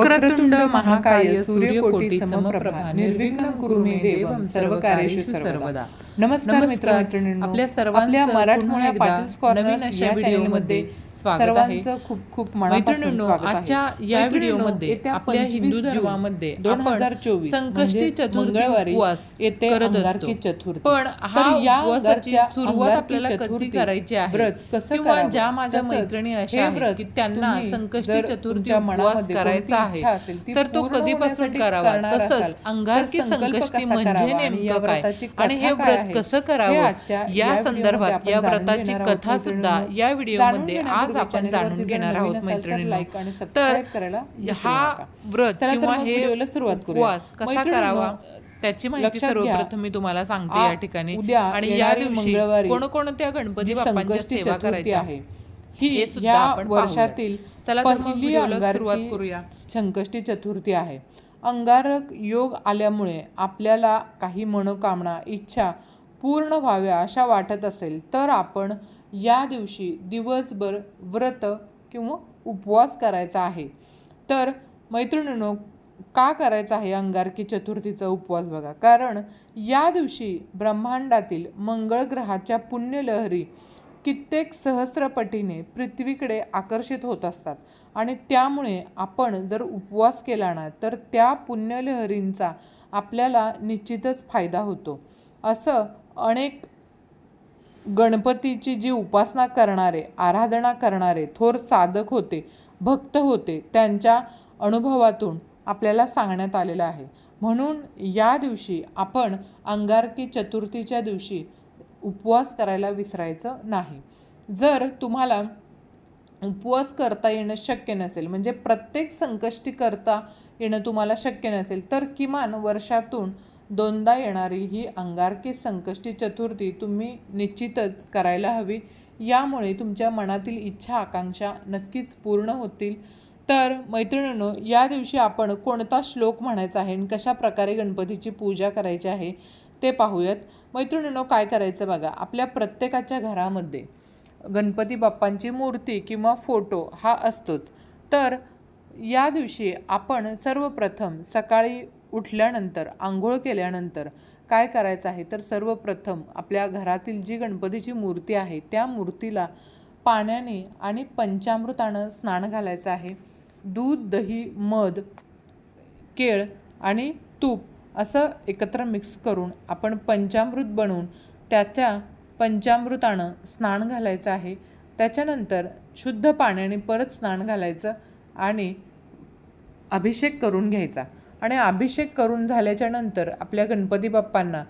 वक्रतुंड महाकाय सूर्यकोटी समप्रभा निर्विघ्नं कुरु मे देवं सर्वकार्येषु सर्वदा. नमस्कार मित्रांनो आपल्या सर्वांचं आपल्या मराठमोळ्या पाटील्स कॉर्नर नवीन अशा या व्हिडिओमध्ये चॅनलमध्ये स्वागत आहे. खूप खूप मनापासून स्वागत आहे. आजच्या या व्हिडिओमध्ये येत्या आपल्या 25 हिंदू धर्मामध्ये 2024 आपण संकष्टी म्हणजे चतुर्थी उपवास येते करत असतो. चतुर्थी. पण हा या उपवासाची अंगारच्या सुरुवात आपल्याला कधी करायची आहे? व्रत कसं किंवा? ज्या माझ्या मैत्रिणी अशा आहेत की त्यांना संकष्टी चतुर्थी उपवास करायचा आहे तर तो कधीपासून करावा तसंच अंगारकी संकष्टी म्हणजे नेमकं काय आणि हे व्रत? कसं करावं या संदर्भात या व्रताची कथा सुद्धा. या व्हिडिओमध्ये आज आपण जाणून घेणार आहोत असाल तर हा. व्रत किंवा हे सुरुवात. उपवास कसा करावा त्याची माहिती सर्वप्रथम मी तुम्हाला सांगते या ठिकाणी आणि या दिवशी कोणकोणत्या गणपती संकष्टी सेवा करायच्या आहे ही सुद्धा आपण. वर्षातील चला पहिली सुरुवात करूया. संकष्टी चतुर्थी आहे. अंगारक योग आल्यामुळे आपल्याला काही मनोकामना इच्छा पूर्ण व्हाव्या अशा वाटत असेल तर आपण या दिवशी दिवसभर व्रत किंवा उपवास करायचा आहे. तर मैत्रिणींनो का करायचा आहे अंगारकी चतुर्थीचा उपवास बघा. कारण या दिवशी ब्रह्मांडातील मंगळ ग्रहाच्या पुण्यलहरी कित्येक सहस्रपटीने पृथ्वीकडे आकर्षित होत असतात. आणि त्यामुळे आपण जर उपवास केला ना तर त्या पुण्यलहरींचा आपल्याला निश्चितच फायदा होतो. असं अनेक गणपतीची जी उपासना करणारे आराधना करणारे थोर साधक होते भक्त होते त्यांच्या अनुभवातून आपल्याला सांगण्यात आलेलं आहे. म्हणून या दिवशी आपण अंगारकी चतुर्थीच्या दिवशी उपवास करायला विसरायचं नाही. जर तुम्हाला उपवास करता येणं शक्य नसेल म्हणजे प्रत्येक संकष्टी करता येणं तुम्हाला शक्य नसेल तर किमान वर्षातून दोनदा येणारी ही अंगारकी संकष्टी चतुर्थी तुम्ही निश्चितच करायला हवी. यामुळे तुमच्या मनातील इच्छा आकांक्षा नक्कीच पूर्ण होतील. तर मैत्रिणींनो या दिवशी आपण कोणता श्लोक म्हणायचा आहे आणि कशा प्रकारे गणपतीची पूजा करायची आहे? ते पाहूयात. मैत्रिणींनो काय करायचं बघा आपल्या प्रत्येकाच्या घरामध्ये गणपती बाप्पांची मूर्ती किंवा फोटो हा असतोच. तर या दिवशी आपण सर्वप्रथम सकाळी उठल्यानंतर आंघोळ केल्यानंतर काय करायचं आहे? तर सर्वप्रथम आपल्या घरातील जी गणपतीची मूर्ती आहे त्या मूर्तीला पाण्याने आणि पंचामृतानं स्नान घालायचं आहे. दूध दही मध केळ आणि तूप असं एकत्र मिक्स करून आपण पंचामृत बनवून त्याच्या पंचामृतानं स्नान घालायचं आहे. त्याच्यानंतर शुद्ध पाण्याने परत स्नान घालायचं आणि अभिषेक करून घ्यायचा. आणि अभिषेक करून झाल्याच्यानंतर आपल्या गणपती बाप्पांना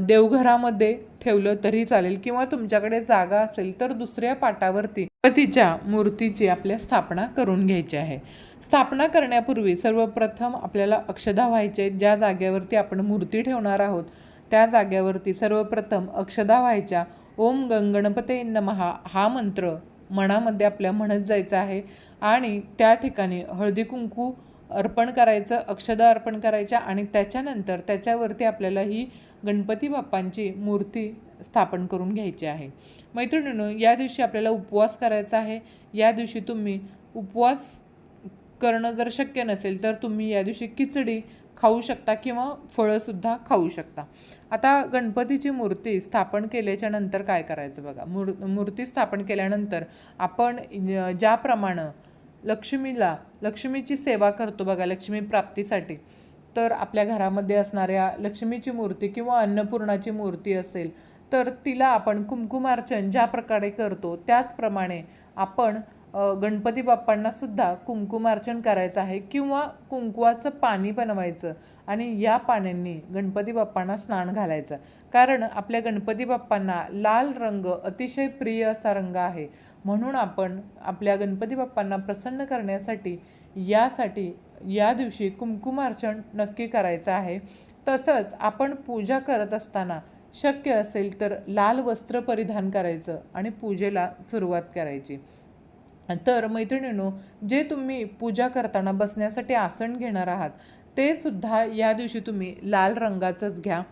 देवघरामध्ये ठेवलं तरी चालेल किंवा तुमच्याकडे जागा असेल तर दुसऱ्या पाटावरती गणपतीच्या मूर्तीची आपल्या स्थापना करून घ्यायची आहे. स्थापना करण्यापूर्वी सर्वप्रथम आपल्याला अक्षदा व्हायचे आहेत. ज्या जागेवरती आपण मूर्ती ठेवणार आहोत त्या जाग्यावरती सर्वप्रथम अक्षदा व्हायच्या. ओम गंगणपते नमहा हा मंत्र मनामध्ये आपल्या म्हणत जायचा आहे. आणि त्या ठिकाणी हळदी कुंकू अर्पण करायचं अक्षदा अर्पण करायच्या आणि त्याच्यानंतर त्याच्यावरती आपल्याला ही गणपती बाप्पांची मूर्ती स्थापन करून घ्यायची आहे. मैत्रिणींनो या दिवशी आपल्याला उपवास करायचा आहे. या दिवशी तुम्ही उपवास करणं जर शक्य नसेल तर तुम्ही या दिवशी खिचडी खाऊ शकता किंवा फळंसुद्धा खाऊ शकता. आता गणपतीची मूर्ती स्थापन केल्याच्यानंतर काय करायचं बघा? मूर मूर्ती स्थापन केल्यानंतर आपण ज्याप्रमाणं ज्याप्रमाणे लक्ष्मीला लक्ष्मीची सेवा करतो बघा लक्ष्मी प्राप्तीसाठी. तर आपल्या घरामध्ये असणाऱ्या लक्ष्मीची मूर्ती किंवा अन्नपूर्णाची मूर्ती असेल तर तिला आपण कुंकुमार्चन ज्या प्रकारे करतो त्याचप्रमाणे आपण गणपती बाप्पांनासुद्धा कुंकुमार्चन करायचं आहे किंवा कुंकवाचं पाणी बनवायचं आणि या पाण्यांनी गणपती बाप्पांना स्नान घालायचं. कारण आपल्या गणपती बाप्पांना लाल रंग अतिशय प्रिय असा रंग आहे. म्हणून आपण आपल्या गणपती बाप्पांना प्रसन्न करण्यासाठी यासाठी या दिवशी कुंकुमार्चन नक्की करायचं आहे. तसंच आपण पूजा करत असताना शक्य असेल तर लाल वस्त्र परिधान करायचं आणि पूजेला सुरुवात करायची. तर मैत्रिणींनो जे तुम्ही पूजा करताना बसण्यासाठी आसन घेणार आहात ते सुद्धा या दिवशी तुम्ही लाल रंगाचंच घ्या.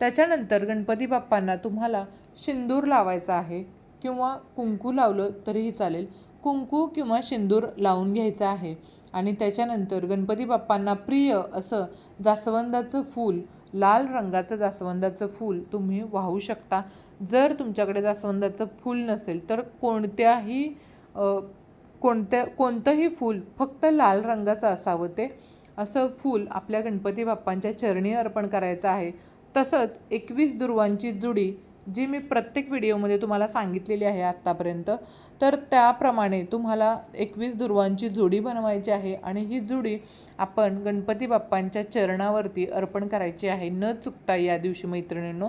त्याच्यानंतर गणपती बाप्पांना तुम्हाला शिंदूर लावायचा आहे. किंवा कुंकू लावलं तरीही चालेल. कुंकू किंवा शिंदूर लावून घ्यायचं आहे. आणि त्याच्यानंतर गणपती बाप्पांना प्रिय असं जास्वंदाचं फूल लाल रंगाचं जास्वंदाचं फूल तुम्ही वाहू शकता. जर तुमच्याकडे जास्वंदाचं फूल नसेल तर कोणत्याही कोणत्या कोणतंही फूल फक्त लाल रंगाचं असावं ते. असं फूल आपल्या गणपती बाप्पांच्या चरणी अर्पण करायचं आहे. तसंच एकवीस दुर्वांची जुडी जी मी प्रत्येक व्हिडिओमध्ये तुम्हाला सांगितलेली आहे आत्तापर्यंत तर त्याप्रमाणे तुम्हाला एकवीस दुर्वांची जोडी बनवायची आहे आणि ही जोडी आपण गणपती बाप्पांच्या चरणावरती अर्पण करायची आहे. न चुकता या दिवशी मैत्रिणींनो.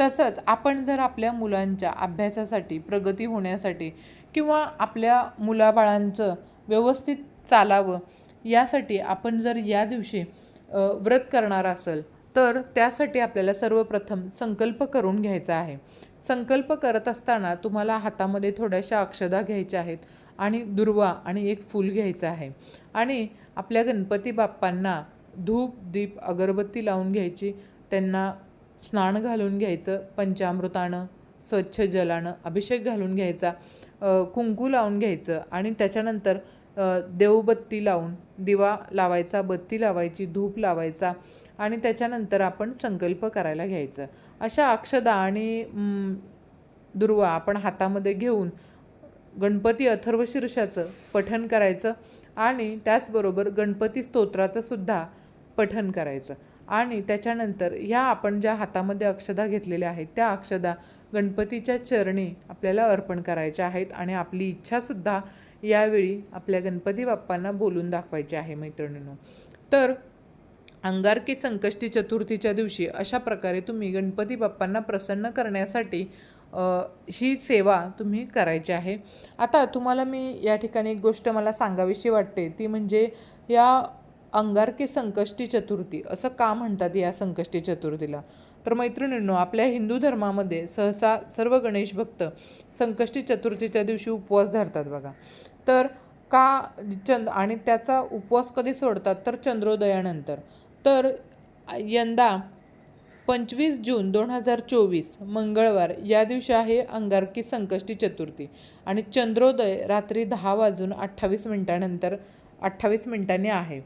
तसंच आपण जर आपल्या मुलांच्या अभ्यासासाठी प्रगती होण्यासाठी किंवा आपल्या मुलाबाळांचं व्यवस्थित चालावं यासाठी आपण जर या दिवशी व्रत करणार असेल तर त्यासाठी आपल्याला सर्वप्रथम संकल्प करून घ्यायचा आहे. संकल्प करत असताना तुम्हाला हातामध्ये थोड्याशा अक्षदा घ्यायच्या आहेत आणि दुर्वा आणि एक फूल घ्यायचं आहे. आणि आपल्या गणपती बाप्पांना धूप दीप अगरबत्ती लावून घ्यायची त्यांना स्नान घालून घ्यायचं पंचामृतानं स्वच्छ जलानं अभिषेक घालून घ्यायचा कुंकू लावून घ्यायचं आणि त्याच्यानंतर देवबत्ती लावून दिवा लावायचा बत्ती लावायची धूप लावायचा आणि त्याच्यानंतर आपण संकल्प करायला घ्यायचं. अशा अक्षदा आणि दुर्वा आपण हातामध्ये घेऊन गणपती अथर्वशीर्षाचं पठण करायचं आणि त्याचबरोबर गणपती स्तोत्राचं सुद्धा पठण करायचं. आणि त्याच्यानंतर ह्या आपण ज्या हातामध्ये अक्षदा घेतलेल्या आहेत त्या अक्षदा गणपतीच्या चरणी आपल्याला अर्पण करायच्या आहेत आणि आपली इच्छासुद्धा यावेळी आपल्या गणपती बाप्पांना बोलून दाखवायची आहे मैत्रिणींनो. तर अंगारकी संकष्टी चतुर्थीच्या दिवशी अशा प्रकारे तुम्ही गणपती बाप्पांना प्रसन्न करण्यासाठी ही सेवा तुम्ही करायची आहे. आता तुम्हाला मी या ठिकाणी एक गोष्ट मला सांगावीशी वाटते. ती म्हणजे या अंगारकी संकष्टी चतुर्थी असं का म्हणतात या संकष्टी चतुर्थीला? तर मैत्रिणींनो आपल्या हिंदू धर्मामध्ये सहसा सर्व गणेश भक्त संकष्टी चतुर्थीच्या दिवशी उपवास धरतात बघा. तर का चंद आणि त्याचा उपवास कधी सोडतात? तर चंद्रोदयानंतर. तर यंदा पंचवीस जून दोन हजार चोवीस मंगळवार या दिवशी आहे अंगारकी संकष्टी चतुर्थी. आणि चंद्रोदय रात्री दहा वाजून अठ्ठावीस मिनिटानंतर अठ्ठावीस मिनिटांनी आहे.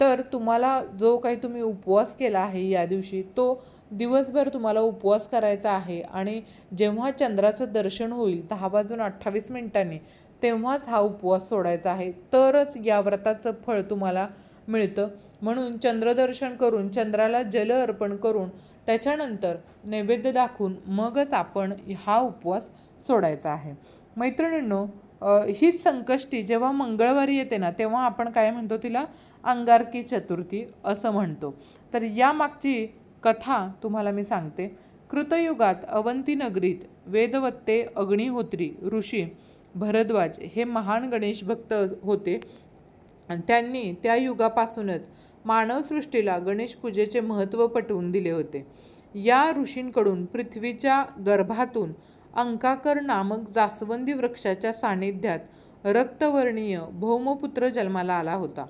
तर तुम्हाला जो काही तुम्ही उपवास केला आहे या दिवशी तो दिवसभर तुम्हाला उपवास करायचा आहे. आणि जेव्हा चंद्राचं दर्शन होईल दहा वाजून अठ्ठावीस मिनिटांनी तेव्हाच हा उपवास सोडायचा आहे. तरच या व्रताचं फळ तुम्हाला मिळतं. म्हणून चंद्रदर्शन करून चंद्राला जल अर्पण करून त्याच्यानंतर नैवेद्य दाखवून मगच आपण हा उपवास सोडायचा आहे. मैत्रिणींनो हीच संकष्टी जेव्हा मंगळवारी येते ना तेव्हा आपण काय म्हणतो तिला? अंगारकी चतुर्थी असं म्हणतो. तर यामागची कथा तुम्हाला मी सांगते. कृतयुगात अवंती नगरीत वेदवत्ते अग्निहोत्री ऋषी भरद्वाज हे महान गणेश भक्त होते. त्यांनी त्या युगापासूनच मानवसृष्टीला गणेश पूजेचे महत्त्व पटवून दिले होते. या ऋषींकडून पृथ्वीच्या गर्भातून अंकाकर नामक जास्वंदी वृक्षाच्या सानिध्यात रक्तवर्णीय भौमपुत्र जन्माला आला होता.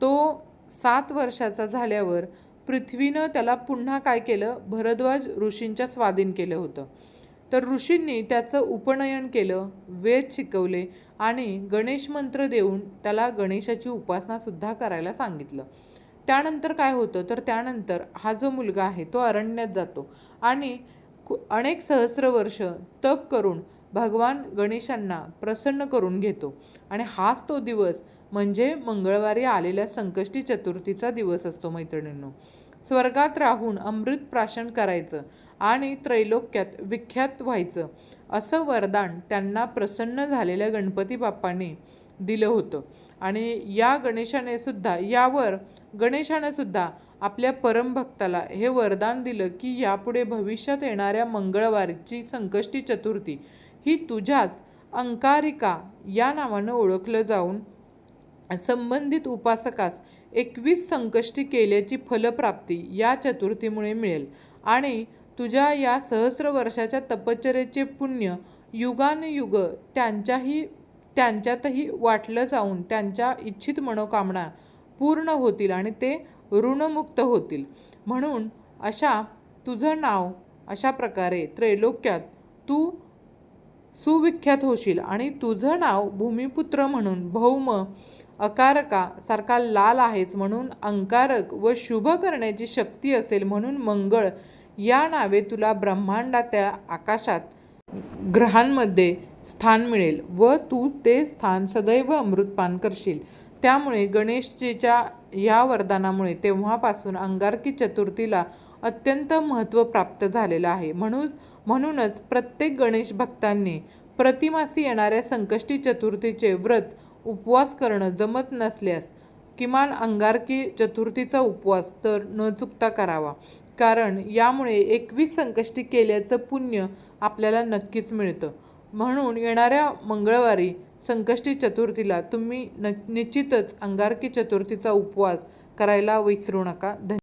तो सात वर्षाचा झाल्यावर पृथ्वीनं त्याला पुन्हा काय केलं? भरद्वाज ऋषींच्या स्वाधीन केलं होतं. तर ऋषींनी त्याचं उपनयन केलं वेद शिकवले आणि गणेश मंत्र देऊन त्याला गणेशाची उपासनासुद्धा करायला सांगितलं. त्यानंतर काय होतं? तर त्यानंतर हा जो मुलगा आहे तो अरण्यात जातो आणि अनेक सहस्र वर्ष तप करून भगवान गणेशांना प्रसन्न करून घेतो. आणि हाच तो दिवस म्हणजे मंगळवारी आलेल्या संकष्टी चतुर्थीचा दिवस असतो मैत्रिणींनो. स्वर्गात राहून अमृत प्राशन करायचं आणि त्रैलोक्यात विख्यात व्हायचं असं वरदान त्यांना प्रसन्न झालेल्या गणपती बाप्पांनी दिलं होतं. आणि या गणेशाने सुद्धा यावर गणेशाने सुद्धा आपल्या परमभक्ताला हे वरदान दिलं की यापुढे भविष्यात येणाऱ्या मंगळवारची संकष्टी चतुर्थी ही तुझ्याच अंकारिका या नावानं ओळखलं जाऊन संबंधित उपासकास एकवीस संकष्टी केल्याची फलप्राप्ती या चतुर्थीमुळे मिळेल. आणि तुझ्या या सहस्र वर्षाच्या तपश्चरेचे पुण्य युगानुयुग त्यांच्याही त्यांच्यातही वाटलं जाऊन त्यांच्या इच्छित मनोकामना पूर्ण होतील आणि ते ऋणमुक्त होतील. म्हणून अशा तुझं नाव अशा प्रकारे त्रैलोक्यात तू सुविख्यात होशील आणि तुझं नाव भूमिपुत्र म्हणून भौम अकारका सारखा लाल आहेस म्हणून अंकारक व शुभ करण्याची शक्ती असेल म्हणून मंगळ या नावे तुला ब्रह्मांडाच्या आकाशात ग्रहांमध्ये स्थान मिळेल व तू ते स्थान सदैव अमृतपान करशील. त्यामुळे गणेशजीच्या या वरदानामुळे तेव्हापासून अंगारकी चतुर्थीला अत्यंत महत्त्व प्राप्त झालेलं आहे. म्हणून म्हणूनच प्रत्येक गणेश भक्तांनी प्रतिमासी येणाऱ्या संकष्टी चतुर्थीचे व्रत उपवास करणं जमत नसल्यास किमान अंगारकी चतुर्थीचा उपवास तर न चुकता करावा. कारण यामुळे एकवीस संकष्टी केल्याचं पुण्य आपल्याला नक्कीच मिळतं. म्हणून येणाऱ्या मंगळवारी संकष्टी चतुर्थीला तुम्ही न निश्चितच अंगारकी चतुर्थीचा उपवास करायला विसरू नका. धन्य